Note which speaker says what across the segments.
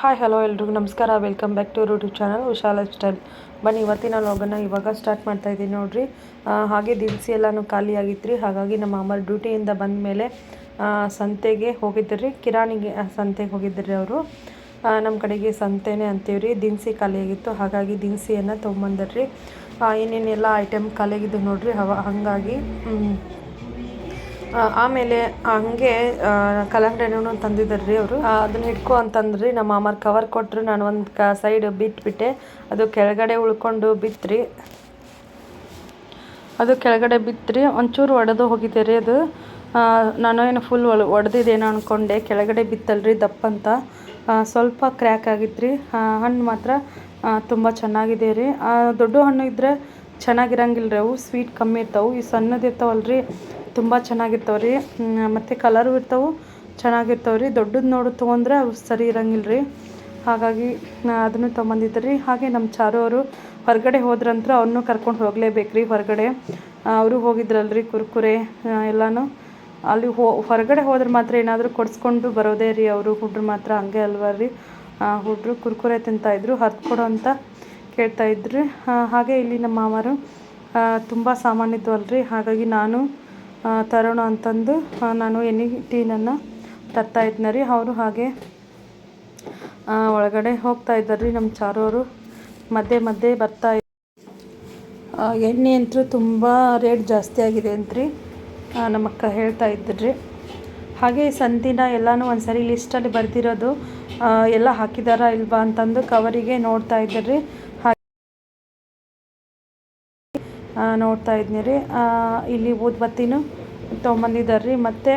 Speaker 1: Hi hello ಎಲ್ರಿಗೂ. ನಮಸ್ಕಾರ. Welcome back to YouTube channel life style ಬನ್ನಿ, ಇವತ್ತಿನ ಲಾಗನ್ನು ಇವಾಗ ಸ್ಟಾರ್ಟ್ ಮಾಡ್ತಾ ಇದ್ದೀನಿ ನೋಡಿರಿ. ಹಾಗೆ ದಿನಸಿ ಎಲ್ಲನೂ ಖಾಲಿ ಆಗಿತ್ತು ಹಾಗಾಗಿ ನಮ್ಮ ಅಮ್ಮ ಡ್ಯೂಟಿಯಿಂದ ಬಂದ ಮೇಲೆ ಸಂತೆಗೆ ಹೋಗಿದ್ದರು ಕಿರಾಣಿಗೆ ಸಂತೆಗೆ ಹೋಗಿದ್ದರು ಅವರು. ನಮ್ಮ ಕಡೆಗೆ ಸಂತೆನೇ ಅಂತೀವಿ ರೀ ದಿನಸಿ ಖಾಲಿಯಾಗಿತ್ತು ಹಾಗಾಗಿ ದಿನಸಿಯನ್ನು ತೊಗೊಂಬಂದ್ರಿ. ಏನೇನೆಲ್ಲ ಐಟಮ್ ಖಾಲಿ ಆಗಿದ್ದು ನೋಡ್ರಿ. ಹವ ಹಾಗಾಗಿ ಆಮೇಲೆ ಹಂಗೆ ಹಣ್ಣು ತಂದಿದ್ದಾರೆ ರೀ ಅವರು. ಅದನ್ನ ಹಿಡ್ಕೊ ಅಂತಂದ್ರಿ, ನಮ್ಮ ಮಾಮಾರ್ ಕವರ್ ಕೊಟ್ಟರು ನಾನು ಒಂದು ಕ ಸೈಡ್ ಬಿಟ್ಬಿಟ್ಟೆ. ಅದು ಕೆಳಗಡೆ ಉಳ್ಕೊಂಡು ಬಿತ್ರಿ. ಅದು ಕೆಳಗಡೆ ಬಿತ್ರಿ, ಒಂಚೂರು ಒಡೆದು ಹೋಗಿದೆ ರೀ ಅದು. ನಾನು ಏನು ಫುಲ್ ಒಳ, ಒಡೆದಿದ್ದೇನೋ ಅಂದ್ಕೊಂಡೆ ಕೆಳಗಡೆ ಬಿತ್ತಲ್ರಿ ದಪ್ಪ ಅಂತ. ಸ್ವಲ್ಪ ಕ್ರ್ಯಾಕ್ ಆಗಿತ್ತು ರೀ ಹಣ್ಣು ಮಾತ್ರ ತುಂಬ ಚೆನ್ನಾಗಿದೆ ರೀ. ದೊಡ್ಡ ಹಣ್ಣು ಇದ್ದರೆ ಚೆನ್ನಾಗಿರಂಗಿಲ್ಲ ರೀ ಅವು ಸ್ವೀಟ್ ಕಮ್ಮಿ ಇರ್ತಾವೆ. ಈ ಸಣ್ಣದಿರ್ತಾವಲ್ಲ ರೀ ತುಂಬ ಚೆನ್ನಾಗಿರ್ತಾವೆ ರೀ ಮತ್ತು ಕಲರು ಇರ್ತಾವೆ ಚೆನ್ನಾಗಿರ್ತಾವೆ ರೀ ದೊಡ್ಡದು ನೋಡಿ ತೊಗೊಂಡ್ರೆ ಅವು ಸರಿ ಇರಂಗಿಲ್ಲ ರೀ ಹಾಗಾಗಿ ಅದನ್ನು ತೊಗೊಂಬಂದಿದ್ದೆ ರೀ ಹಾಗೆ ನಮ್ಮ ಚಾರು ಅವರು ಹೊರಗಡೆ ಹೋದ್ರಂತ್ರ ಅವ್ರನ್ನೂ ಕರ್ಕೊಂಡು ಹೋಗಲೇಬೇಕು ರೀ ಹೊರಗಡೆ ಅವರು ಹೋಗಿದ್ರಲ್ರಿ ಕುರ್ಕುರೆ ಎಲ್ಲನೂ. ಅಲ್ಲಿ ಹೋ ಹೊರಗಡೆ ಹೋದ್ರೆ ಮಾತ್ರ ಏನಾದರೂ ಕೊಡಿಸ್ಕೊಂಡು ಬರೋದೇ ರೀ ಅವರು. ಹುಡ್ರು ಮಾತ್ರ ಹಂಗೆ ಅಲ್ವಾ ರೀ. ಹುಡ್ರು ಕುರ್ಕುರೆ ತಿಂತಾಯಿದ್ರು ಹರ್ದು ಕೊಡು ಅಂತ ಕೇಳ್ತಾ ಇದ್ರಿ. ಆ, ಹಾಗೆ ಇಲ್ಲಿ ನಮ್ಮ ಮಾವರು ತುಂಬ ಸಾಮಾನಿದ್ದು ಅಲ್ರಿ. ಹಾಗಾಗಿ ನಾನು ತರೋಣ ಅಂತಂದು ನಾನು ಎನಿ ಟೀನನ್ನು ತರ್ತಾ ಇದ್ನ ರೀ. ಅವರು ಹಾಗೆ ಒಳಗಡೆ ಹೋಗ್ತಾ ಇದ್ದಾರೆ ರೀ ನಮ್ಮ ಚಾರೋರು. ಮಧ್ಯೆ ಮಧ್ಯೆ ಬರ್ತಾ ಎಣ್ಣೆ ಅಂತೂ ತುಂಬ ರೇಟ್ ಜಾಸ್ತಿ ಆಗಿದೆ ಅಂತ್ರಿ ನಮ್ಮ ಅಕ್ಕ ಹೇಳ್ತಾ ಇದ್ರಿ ಹಾಗೆ ಸಂತಿನ ಎಲ್ಲನೂ ಒಂದು ಸರಿ ಲಿಸ್ಟಲ್ಲಿ ಬರೆದಿರೋದು ಎಲ್ಲ ಹಾಕಿದಾರಾ ಇಲ್ವಾ ಅಂತಂದು ಕವರಿಗೆ ನೋಡ್ತಾ ಇದ್ರಿ ನೋಡ್ತಾ ಇದ್ನಿ ರೀ ಇಲ್ಲಿ ಊದ್ಬತ್ತಿನೂ ತೊಗೊಂಬಂದಿದ್ದಾರೆ ರೀ ಮತ್ತು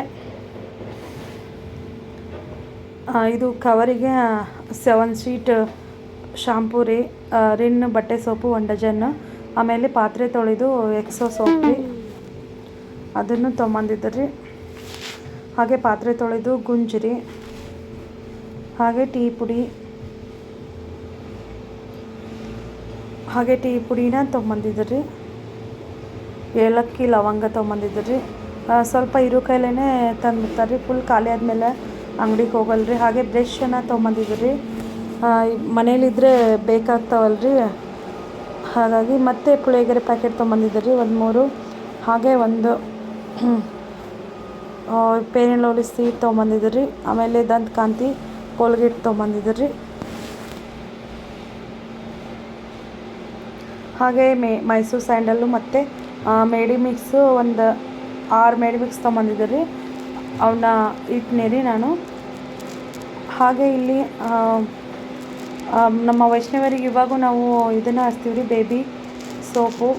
Speaker 1: ಇದು ಕವರಿಗೆ ಸೆವೆನ್ ಸೀಟ್ ಶಾಂಪೂ ರೀ. ರಿನ್, ಬಟ್ಟೆ ಸೋಪು ಒನ್ ಡಜನ್ ಆಮೇಲೆ ಪಾತ್ರೆ ತೊಳೆದು ಎಕ್ಸೋ ಸೋಪ್ ರೀ. ಅದನ್ನು ತೊಗೊಂಬಂದಿದ್ದಾರೆ ಹಾಗೆ ಪಾತ್ರೆ ತೊಳೆದು ಗುಂಜಿರಿ ಹಾಗೆ ಟೀ ಪುಡಿ. ಹಾಗೆ ಟೀ ಪುಡಿನ ತೊಗೊಂಬಂದಿದ್ದಾರೆ ಏಲಕ್ಕಿ ಲವಂಗ ತೊಗೊಂಬಂದಿದ್ದಾರೆ ರೀ. ಸ್ವಲ್ಪ ಇರು ಕೈಲೇ ತಂದುಬಿಡ್ತಾರೆ ರೀ. ಫುಲ್ ಖಾಲಿ ಆದಮೇಲೆ ಅಂಗಡಿಗೆ ಹೋಗಲ್ಲ ರೀ. ಹಾಗೆ ಬ್ರಷನ್ನು ರೀ ಮನೇಲಿದ್ದರೆ ಬೇಕಾಗ್ತಾವಲ್ಲ ರೀ. ಹಾಗಾಗಿ ಮತ್ತೆ ಪುಳಿಯೋಗರೆ ಪ್ಯಾಕೆಟ್ ತೊಗೊಂಬಂದಿದ್ದಾರೆ ರೀ ಒಂದು ಮೂರು. ಹಾಗೆ ಒಂದು ಪೇರಿನ ಲೋಳಿ ಸೀಟ್ ರೀ. ಆಮೇಲೆ ದಂತಕಾಂತಿ ಕೋಲ್ಗೇಟ್ ತೊಗೊಂಬಂದಿದ್ದಾರೆ ರೀ. ಹಾಗೆ ಮೈಸೂರು ಸ್ಯಾಂಡಲ್ಲು ಮತ್ತು ಮೇಡಿ ಮಿಕ್ಸು ಒಂದು ಆರು ಮೇಡಿ ಮಿಕ್ಸ್ ತೊಗೊಂಬಂದಿದ್ದೆ ರೀ ಅವನ್ನ ಇಟ್ನಿ ರೀ ನಾನು. ಹಾಗೆ ಇಲ್ಲಿ ನಮ್ಮ ವೈಷ್ಣವರಿಗೆ ಇವಾಗೂ ನಾವು ಇದನ್ನು ಹಚ್ತೀವಿ ರೀ ಬೇಬಿ ಸೋಪು.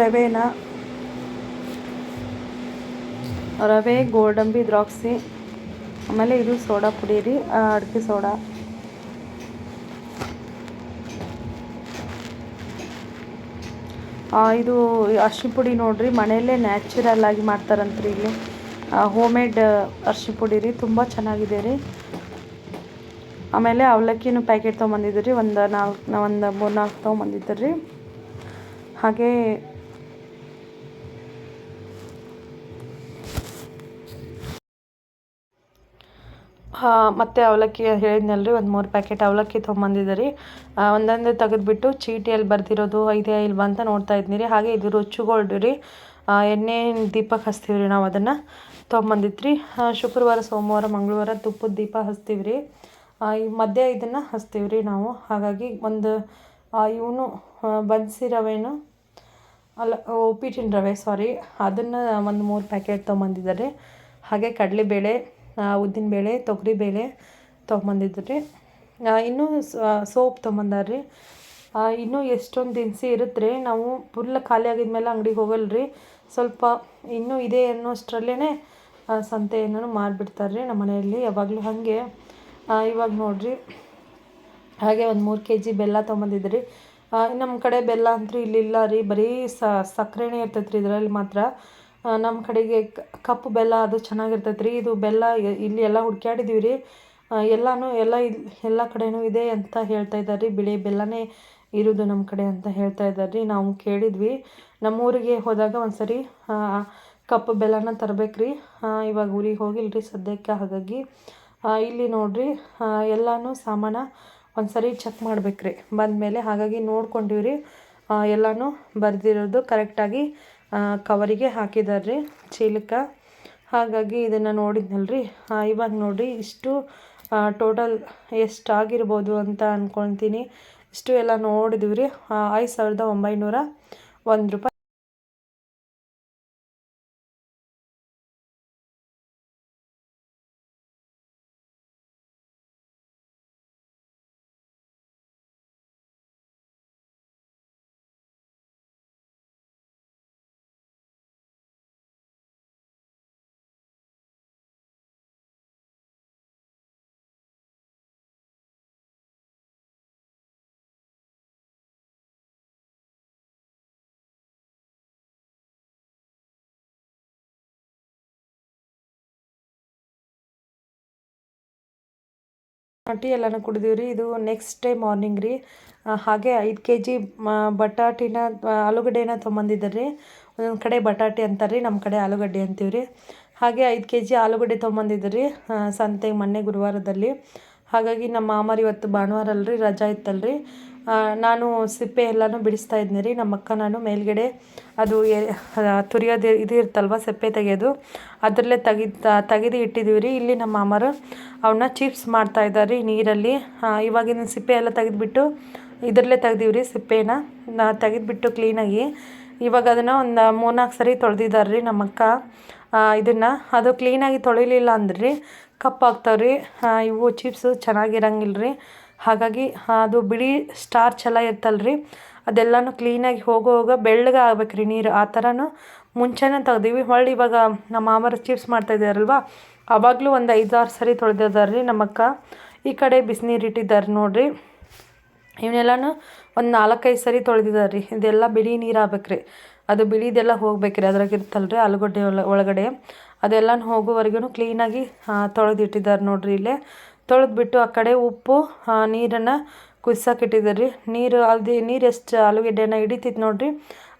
Speaker 1: ರವೆನ, ರವೆ, ಗೋಡಂಬಿ, ದ್ರಾಕ್ಷಿ. ಆಮೇಲೆ ಇದು ಸೋಡಾ ಪುಡಿ ರೀ ಅಡಿಕೆ ಸೋಡಾ. ಇದು ಅರ್ಶಿ ಪುಡಿ ನೋಡ್ರಿ, ಮನೆಯಲ್ಲೇ ನ್ಯಾಚುರಲ್ ಆಗಿ ಮಾಡ್ತಾರಂತ್ರಿ ಇಲ್ಲಿ. ಹೋಮ್ ಮೇಡ್ ಅರ್ಶಿ ಪುಡಿ ರೀ, ತುಂಬ ಚೆನ್ನಾಗಿದೆ ರೀ. ಆಮೇಲೆ ಅವಲಕ್ಕಿನೂ ಪ್ಯಾಕೆಟ್ ತೊಗೊಂಬಂದಿದ್ದು ರೀ ಒಂದು ನಾಲ್ಕು, ಒಂದು ಮೂರು ನಾಲ್ಕು ತೊಗೊಂಬಂದಿದ್ದೀರಿ ಹಾಗೆ ಮತ್ತು ಅವಲಕ್ಕಿ ಹೇಳಿದ್ನಲ್ರಿ, ಒಂದು ಮೂರು ಪ್ಯಾಕೆಟ್ ಅವಲಕ್ಕಿ ತೊಗೊಂಬಂದಿದ್ದೆ ರೀ ಒಂದೊಂದೇ ತೆಗೆದ್ಬಿಟ್ಟು ಚೀಟಿಯಲ್ಲಿ ಬರ್ದಿರೋದು ಇದೆಯಾ ಇಲ್ವಾ ಅಂತ ನೋಡ್ತಾ ಇದ್ನಿ ರೀ ಹಾಗೆ ಇದು ರುಚುಗೋಲ್ಡ್ ರೀ ಎಣ್ಣೆ ದೀಪಕ್ಕೆ ಹಚ್ತೀವಿ ರೀ ನಾವು ಅದನ್ನು ತೊಗೊಂಬಂದಿತ್ತು ರೀ ಶುಕ್ರವಾರ, ಸೋಮವಾರ, ಮಂಗಳವಾರ ತುಪ್ಪದ ದೀಪ ಹಚ್ತೀವಿ ರೀ ಈ ಮಧ್ಯೆ ಇದನ್ನು ಹಚ್ತೀವಿ ರೀ ನಾವು. ಹಾಗಾಗಿ ಒಂದು ಇವನು ಬನ್ಸಿ ರವೆನು, ಅಲ್ಲ ಉಪ್ಪಿಟ್ಟಿನ ರವೆ ಸಾರಿ ಅದನ್ನು ಒಂದು ಮೂರು ಪ್ಯಾಕೆಟ್ ತೊಗೊಂಬಂದಿದ್ದಾರೆ. ಹಾಗೆ ಕಡಲೆಬೇಳೆ ಉದ್ದಿನಬೇಳೆ ತೊಗರಿಬೇಳೆ ರೀ. ಇನ್ನೂ ಸೋಪ್ ತೊಗೊಂಬಂದಾರ್ರಿ ಇನ್ನೂ ಎಷ್ಟೊಂದು ದಿನಸಿ ಇರುತ್ತೆ ರೀ. ನಾವು ಫುಲ್ ಖಾಲಿ ಆಗಿದ್ಮೇಲೆ ಅಂಗಡಿಗೆ ಹೋಗಲ್ಲ ರೀ. ಸ್ವಲ್ಪ ಇನ್ನೂ ಇದೆ ಅನ್ನೋಷ್ಟರಲ್ಲೇ ಸಂತೆಯನ್ನು ಮಾರಿಬಿಡ್ತಾರೆ ರೀ ನಮ್ಮ ಮನೆಯಲ್ಲಿ ಯಾವಾಗಲೂ ಹಾಗೆ. ಇವಾಗ ನೋಡಿರಿ, ಹಾಗೆ ಒಂದು ಮೂರು ಕೆ ಜಿ ಬೆಲ್ಲ ತೊಗೊಂಬಂದಿದ್ರಿ ನಮ್ಮ ಕಡೆ ಬೆಲ್ಲ ಅಂತೂ ಇಲ್ಲಿಲ್ಲ ರೀ. ಬರೀ ಸಕ್ಕರೆನೇ ಇರ್ತೈತೆ ರೀ ಇದರಲ್ಲಿ ಮಾತ್ರ. ನಮ್ಮ ಕಡೆಗೆ ಕಪ್ಪು ಬೆಲ್ಲ ಅದು ಚೆನ್ನಾಗಿರ್ತೈತೆ ರೀ ಇದು ಬೆಲ್ಲ ಇಲ್ಲಿ ಎಲ್ಲ ಹುಡ್ಕ್ಯಾಡಿದ್ದೀವಿ ರೀ ಎಲ್ಲನೂ, ಎಲ್ಲ ಇಲ್ಲಿ ಎಲ್ಲ ಕಡೆನೂ ಇದೆ ಅಂತ ಹೇಳ್ತಾ ಇದ್ದಾರೆ ರೀ ಬಿಳಿ ಬೆಲ್ಲನೇ ಇರೋದು ನಮ್ಮ ಕಡೆ ಅಂತ ಹೇಳ್ತಾ ಇದ್ದಾರೆ ರೀ ನಾವು ಕೇಳಿದ್ವಿ. ನಮ್ಮೂರಿಗೆ ಹೋದಾಗ ಒಂದ್ಸರಿ ಕಪ್ಪು ಬೆಲ್ಲನ ತರಬೇಕು ರೀ ಇವಾಗ ಊರಿಗೆ ಹೋಗಿಲ್ರಿ ಸದ್ಯಕ್ಕೆ ಹಾಗಾಗಿ. ಇಲ್ಲಿ ನೋಡಿರಿ ಎಲ್ಲನೂ ಸಾಮಾನ ಒಂದ್ಸರಿ ಚೆಕ್ ಮಾಡ್ಬೇಕ್ರಿ. ಬಂದಮೇಲೆ ಹಾಗಾಗಿ ನೋಡ್ಕೊಂಡಿವ್ರಿ. ರೀ ಎಲ್ಲಾನು ಬರೆದಿರೋದು ಕರೆಕ್ಟಾಗಿ ಕವರಿಗೆ ಹಾಕಿದ್ದಾರೆ ರೀ ಚೀಲಕ ಹಾಗಾಗಿ ಇದನ್ನು ನೋಡಿದ್ನಲ್ರಿ. ಇವಾಗ ನೋಡಿರಿ ಇಷ್ಟು ಟೋಟಲ್ ಎಷ್ಟು ಆಗಿರ್ಬೋದು ಅಂತ ಅಂದ್ಕೊಳ್ತೀನಿ ಇಷ್ಟು ಎಲ್ಲ ನೋಡಿದ್ವಿ ರೀ ಐದು ಸಾವಿರದ ಒಂಬೈನೂರ ಒಂದು ರೂಪಾಯಿ ಟೀ ಎಲ್ಲನೂ ಕುಡಿದೀವಿ ರೀ. ಇದು ನೆಕ್ಸ್ಟ್ ಡೇ ಮಾರ್ನಿಂಗ್ ರೀ. ಹಾಗೆ ಐದು ಕೆ ಜಿ ಬಟಾಟಿನ ಆಲೂಗಡ್ಡೆನ ತೊಗೊಂಬಂದಿದ್ದಾರೆ ರೀ. ಒಂದೊಂದು ಕಡೆ ಬಟಾಟೆ ಅಂತಾರೆ ರೀ ನಮ್ಮ ಕಡೆ ಆಲೂಗಡ್ಡೆ ಅಂತೀವಿ ರೀ. ಹಾಗೆ ಐದು ಕೆ ಜಿ ಆಲೂಗಡ್ಡೆ ತೊಗೊಂಬಂದಿದ್ದಾರೆ ರೀ ಸಂತೆಗೆ ಮೊನ್ನೆ ಗುರುವಾರದಲ್ಲಿ. ಹಾಗಾಗಿ ನಮ್ಮ ಮಾಮಾರು ಇವತ್ತು ಭಾನುವಾರ ಅಲ್ರಿ ರಜಾ ಇತ್ತಲ್ಲ ಆ, ನಾನು ಸಿಪ್ಪೆ ಎಲ್ಲನೂ ಬಿಡಿಸ್ತಾ ಇದ್ನಿ ರೀ. ನಮ್ಮ ಅಕ್ಕ ನಾನು ಮೇಲ್ಗಡೆ ಅದು ತುರಿಯೋದು ಇದು ಇರ್ತಲ್ವ ಸಿಪ್ಪೆ ತೆಗೆಯೋದು. ಅದರಲ್ಲೇ ತೆಗಿತಾ ತೆಗೆದು ಇಟ್ಟಿದ್ದೀವಿ ರೀ. ಇಲ್ಲಿ ನಮ್ಮ ಮಾಮರು ಅವನ್ನ ಚಿಪ್ಸ್ ಮಾಡ್ತಾ ಇದ್ದಾರೆ ರೀ ನೀರಲ್ಲಿ. ಇವಾಗಿನ ಸಿಪ್ಪೆ ಎಲ್ಲ ತೆಗೆದುಬಿಟ್ಟು ಇದರಲ್ಲೇ ತೆಗ್ದೀವಿ ರೀ ಸಿಪ್ಪೆನ. ತೆಗೆದುಬಿಟ್ಟು ಕ್ಲೀನಾಗಿ ಇವಾಗ ಅದನ್ನು ಒಂದು ಮೂರ್ನಾಲ್ಕು ಸರಿ ತೊಳೆದಿದ್ದಾರೆ ರೀ ನಮ್ಮ ಅಕ್ಕ ಇದನ್ನು ಅದು ಕ್ಲೀನಾಗಿ ತೊಳಿಲಿಲ್ಲ ಅಂದ್ರೆ ರೀ ಕಪ್ಪಾಗ್ತಾವೆ ರೀ ಇವು ಚಿಪ್ಸು ಚೆನ್ನಾಗಿರಂಗಿಲ್ಲ ರೀ ಹಾಗಾಗಿ ಅದು ಬಿಳಿ ಸ್ಟಾರ್ಚ್ ಎಲ್ಲ ಇರ್ತಲ್ಲ ರೀ ಅದೆಲ್ಲನೂ ಕ್ಲೀನಾಗಿ ಹೋಗೋ ಹೋಗೋ ಬೆಳ್ಳಗೆ ಆಗ್ಬೇಕು ರೀ ನೀರು. ಆ ಥರನೂ ಮುಂಚೆನೇ ತೆಗ್ದೀವಿ. ಹೊಳ್ಳಿ ಇವಾಗ ನಮ್ಮ ಮಾಮರು ಚಿಪ್ಸ್ ಮಾಡ್ತಾ ಇದ್ದಾರಲ್ವ ಆವಾಗಲೂ ಒಂದು ಐದಾರು ಸರಿ ತೊಳೆದಿದ್ದಾರೆ ರೀ ನಮ್ಮ ಅಕ್ಕ ಈ ಕಡೆ ಬಿಸಿನೀರು ಇಟ್ಟಿದ್ದಾರೆ ನೋಡಿರಿ. ಇವನ್ನೆಲ್ಲನೂ ಒಂದು ನಾಲ್ಕೈದು ಸರಿ ತೊಳೆದಿದ್ದಾರೆ ರೀ ಇದೆಲ್ಲ ಬಿಳಿ ನೀರು ಆಗ್ಬೇಕ್ರಿ. ಅದು ಬಿಳಿದೆಲ್ಲ ಹೋಗ್ಬೇಕ್ರಿ ಅದ್ರಾಗ ಇರ್ತಲ್ಲ ರೀ ಆಲೂಗಡ್ಡೆ ಒಳ, ಒಳಗಡೆ. ಅದೆಲ್ಲನೂ ಹೋಗೋವರೆಗೂ ಕ್ಲೀನಾಗಿ ತೊಳೆದಿಟ್ಟಿದ್ದಾರೆ ನೋಡಿರಿ ಇಲ್ಲೇ. ತೊಳೆದ್ಬಿಟ್ಟು ಆ ಕಡೆ ಉಪ್ಪು ನೀರನ್ನು ಕುದ್ಸೋಕೆ ರೀ ನೀರು ಅದು ನೀರು ಎಷ್ಟು ಆಲೂಗೆಡ್ಡೆನ ಹಿಡಿತೈತೆ ನೋಡಿರಿ.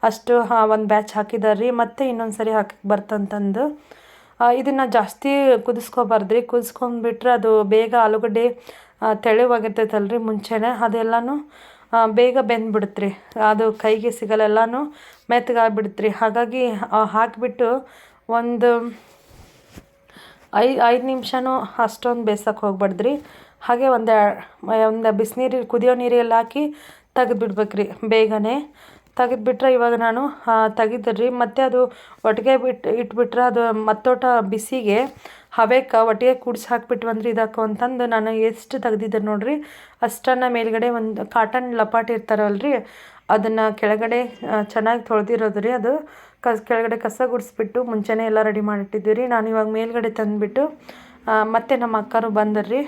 Speaker 1: ಅಷ್ಟು ಒಂದು ಬ್ಯಾಚ್ ಹಾಕಿದ್ದಾರೆ ರೀ ಮತ್ತು ಇನ್ನೊಂದು ಸರಿ ಹಾಕಕ್ಕೆ ಬರ್ತಂತಂದು ಇದನ್ನು ಜಾಸ್ತಿ ಕುದಿಸ್ಕೊಬಾರ್ದು ರೀ ಕುದಿಸ್ಕೊಂಡ್ಬಿಟ್ರೆ ಅದು ಬೇಗ ಆಲೂಗಡ್ಡೆ ತೆಳುವಾಗಿರ್ತೈತಲ್ಲ ರೀ ಮುಂಚೆನೇ. ಅದೆಲ್ಲನೂ ಬೇಗ ಬೆಂದ್ಬಿಡುತ್ತೆ ರೀ ಅದು ಕೈಗೆ ಸಿಗಲ್ಲ ಎಲ್ಲನೂ ಮೆತ್ತಗಾಗ್ಬಿಡುತ್ತೆ ರೀ ಹಾಗಾಗಿ ಹಾಕಿಬಿಟ್ಟು ಒಂದು ಐ ಐದು ನಿಮಿಷನೂ ಅಷ್ಟೊಂದು ಬೇಯ್ಸಕ್ಕೆ ಹೋಗ್ಬಾರ್ದ್ರಿ. ಹಾಗೆ ಒಂದು ಒಂದು ಬಿಸಿನೀರು ಕುದಿಯೋ ನೀರಲ್ಲಿ ಹಾಕಿ ತೆಗೆದು ಬಿಡ್ಬೇಕ್ರಿ ಬೇಗನೆ. ತೆಗೆದ್ಬಿಟ್ರೆ ಇವಾಗ ನಾನು ತೆಗೆದ್ರಿ ಮತ್ತು ಅದು ಒಟ್ಟಿಗೆ ಬಿಟ್ಟು ಇಟ್ಬಿಟ್ರೆ ಅದು ಮತ್ತೋಟ ಬಿಸಿಗೆ ಹವೇಕ ಒಟ್ಟಿಗೆ ಕೂಡ್ಸಿ ಬಂದ್ರಿ ಇದಕ್ಕೆ ಅಂತಂದು ನಾನು ಎಷ್ಟು ತೆಗ್ದಿದ್ದೆ ನೋಡಿರಿ. ಅಷ್ಟನ್ನು ಮೇಲ್ಗಡೆ ಒಂದು ಕಾಟನ್ ಲಪಾಟಿ ಇರ್ತಾರಲ್ರಿ, ಅದನ್ನು ಕೆಳಗಡೆ ಚೆನ್ನಾಗಿ ತೊಳೆದಿರೋದು ರೀ ಅದು. ಕಸ್ ಕೆಳಗಡೆ ಕಸ ಗುಡಿಸ್ಬಿಟ್ಟು ಮುಂಚೆನೇ ಎಲ್ಲ ರೆಡಿ ಮಾಡಿಟ್ಟಿದ್ದೀವಿ ರೀ. ನಾನು ಇವಾಗ ಮೇಲ್ಗಡೆ ತಂದುಬಿಟ್ಟು ಮತ್ತೆ ನಮ್ಮ ಅಕ್ಕರು ಬಂದರು. ರೀ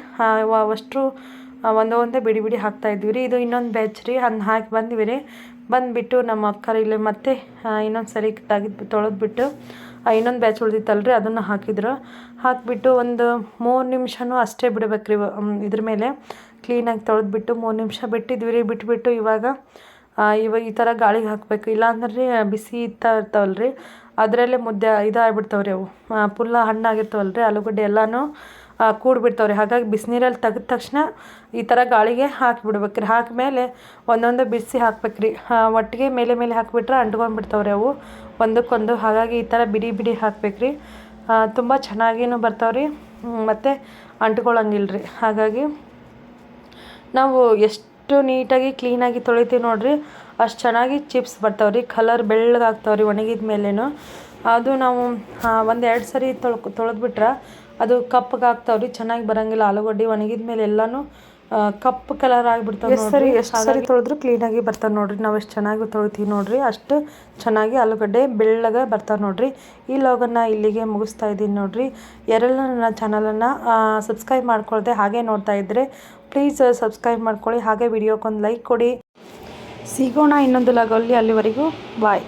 Speaker 1: ಒಂದೇ ಒಂದೇ ಬಿಡಿ ಬಿಡಿ ಹಾಕ್ತಾ ಇದ್ದೀವಿ ರೀ. ಇದು ಇನ್ನೊಂದು ಬ್ಯಾಚ್ ರೀ. ಅದನ್ನ ಹಾಕಿ ಬಂದ್ವಿ ರೀ. ಬಂದುಬಿಟ್ಟು ನಮ್ಮ ಅಕ್ಕರು ಇಲ್ಲಿ ಮತ್ತೆ ಇನ್ನೊಂದು ಸರಿ ತೆಗೆದು ತೊಳೆದ್ಬಿಟ್ಟು ಇನ್ನೊಂದು ಬ್ಯಾಚ್ ಉಳಿದಿತ್ತಲ್ಲ ರೀ ಅದನ್ನು ಹಾಕಿದ್ರು. ಹಾಕಿಬಿಟ್ಟು ಒಂದು ಮೂರು ನಿಮಿಷನೂ ಅಷ್ಟೇ ಬಿಡ್ಬೇಕು ರೀ ಇದ್ರ ಮೇಲೆ. ಕ್ಲೀನಾಗಿ ತೊಳೆದ್ಬಿಟ್ಟು ಮೂರು ನಿಮಿಷ ಬಿಟ್ಟಿದ್ವಿ ರೀ. ಬಿಟ್ಬಿಟ್ಟು ಇವಾಗ ಇವಾಗ ಈ ಥರ ಗಾಳಿಗೆ ಹಾಕಬೇಕು. ಇಲ್ಲಾಂದ್ರೆ ರೀ ಬಿಸಿ ಇತ್ತ ಇರ್ತಾವಲ್ಲ ರೀ ಅದರಲ್ಲೇ ಮುದ್ದೆ ಇದಾಗ್ಬಿಡ್ತಾವೆ ರೀ ಅವು ಪುಲ್ಲ ಹಣ್ಣಾಗಿರ್ತಾವಲ್ಲ ರೀ ಆಲೂಗಡ್ಡೆ ಎಲ್ಲನೂ ಕೂಡ್ಬಿಡ್ತಾವೆ ರೀ ಹಾಗಾಗಿ ಬಿಸಿನೀರಲ್ಲಿ ತೆಗೆದ ತಕ್ಷಣ ಈ ಥರ ಗಾಳಿಗೆ ಹಾಕಿಬಿಡ್ಬೇಕು ರೀ ಹಾಕಿದ್ಮೇಲೆ ಒಂದೊಂದು ಬಿಸಿ ಹಾಕ್ಬೇಕು ರೀ ಒಟ್ಟಿಗೆ ಮೇಲೆ ಮೇಲೆ ಹಾಕಿಬಿಟ್ರೆ ಅಂಟ್ಕೊಂಡ್ಬಿಡ್ತಾವೆ ರೀ ಅವು ಒಂದಕ್ಕೊಂದು. ಹಾಗಾಗಿ ಈ ಥರ ಬಿಡಿ ಬಿಡಿ ಹಾಕ್ಬೇಕು ರೀ ತುಂಬ ಚೆನ್ನಾಗಿನೂ ಬರ್ತಾವೆ ರೀ ಮತ್ತು ಅಂಟ್ಕೊಳಂಗಿಲ್ಲ ರೀ ಹಾಗಾಗಿ ನಾವು ಎಷ್ಟು ನೀಟಾಗಿ ಕ್ಲೀನಾಗಿ ತೊಳಿತೀವಿ ನೋಡಿರಿ. ಅಷ್ಟು ಚೆನ್ನಾಗಿ ಚಿಪ್ಸ್ ಬರ್ತಾವೆ ರೀ ಕಲರ್ ಬೆಳ್ಳಗಾಗ್ತಾವೆ ರೀ ಒಣಗಿದ ಮೇಲೇನು. ಅದು ನಾವು ಒಂದು ಎರಡು ಸರಿ ತೊಳ್ಕೊ ತೊಳೆದ್ಬಿಟ್ರೆ ಅದು ಕಪ್ಪಗೆ ಆಗ್ತಾವೆ ರೀ ಚೆನ್ನಾಗಿ ಬರೋಂಗಿಲ್ಲ. ಆಲೂಗಡ್ಡೆ ಒಣಗಿದ ಮೇಲೆ ಎಲ್ಲನೂ ಕಪ್ಪು ಕಲರ್ ಆಗಿಬಿಡ್ತಾವೆ ಸರಿ ಎಷ್ಟು ಸರಿ ತೊಳೆದ್ರು ಕ್ಲೀನಾಗಿ ಬರ್ತಾವೆ ನೋಡಿರಿ. ನಾವು ಎಷ್ಟು ಚೆನ್ನಾಗಿ ತೊಳಿತೀವಿ ನೋಡಿರಿ ಅಷ್ಟು ಚೆನ್ನಾಗಿ ಆಲೂಗಡ್ಡೆ ಬೆಳ್ಳಗೆ ಬರ್ತಾವೆ ನೋಡಿರಿ. ಈ ಲಾಗನ್ನು ಇಲ್ಲಿಗೆ ಮುಗಿಸ್ತಾ ಇದ್ದೀನಿ ನೋಡಿರಿ. ಯಾರೆಲ್ಲ ನನ್ನ ಚಾನಲನ್ನು ಸಬ್ಸ್ಕ್ರೈಬ್ ಮಾಡ್ಕೊಳ್ದೆ ಹಾಗೆ ನೋಡ್ತಾ ಇದ್ದರೆ ಪ್ಲೀಸ್ ಸಬ್ಸ್ಕ್ರೈಬ್ ಮಾಡ್ಕೊಳ್ಳಿ. ಹಾಗೆ ವಿಡಿಯೋಕ್ಕೊಂದು ಲೈಕ್ ಕೊಡಿ. ಸಿಗೋಣ ಇನ್ನೊಂದು ಲಗಲ್ಲಿ ಅಲ್ಲಿವರೆಗೂ ಬಾಯ್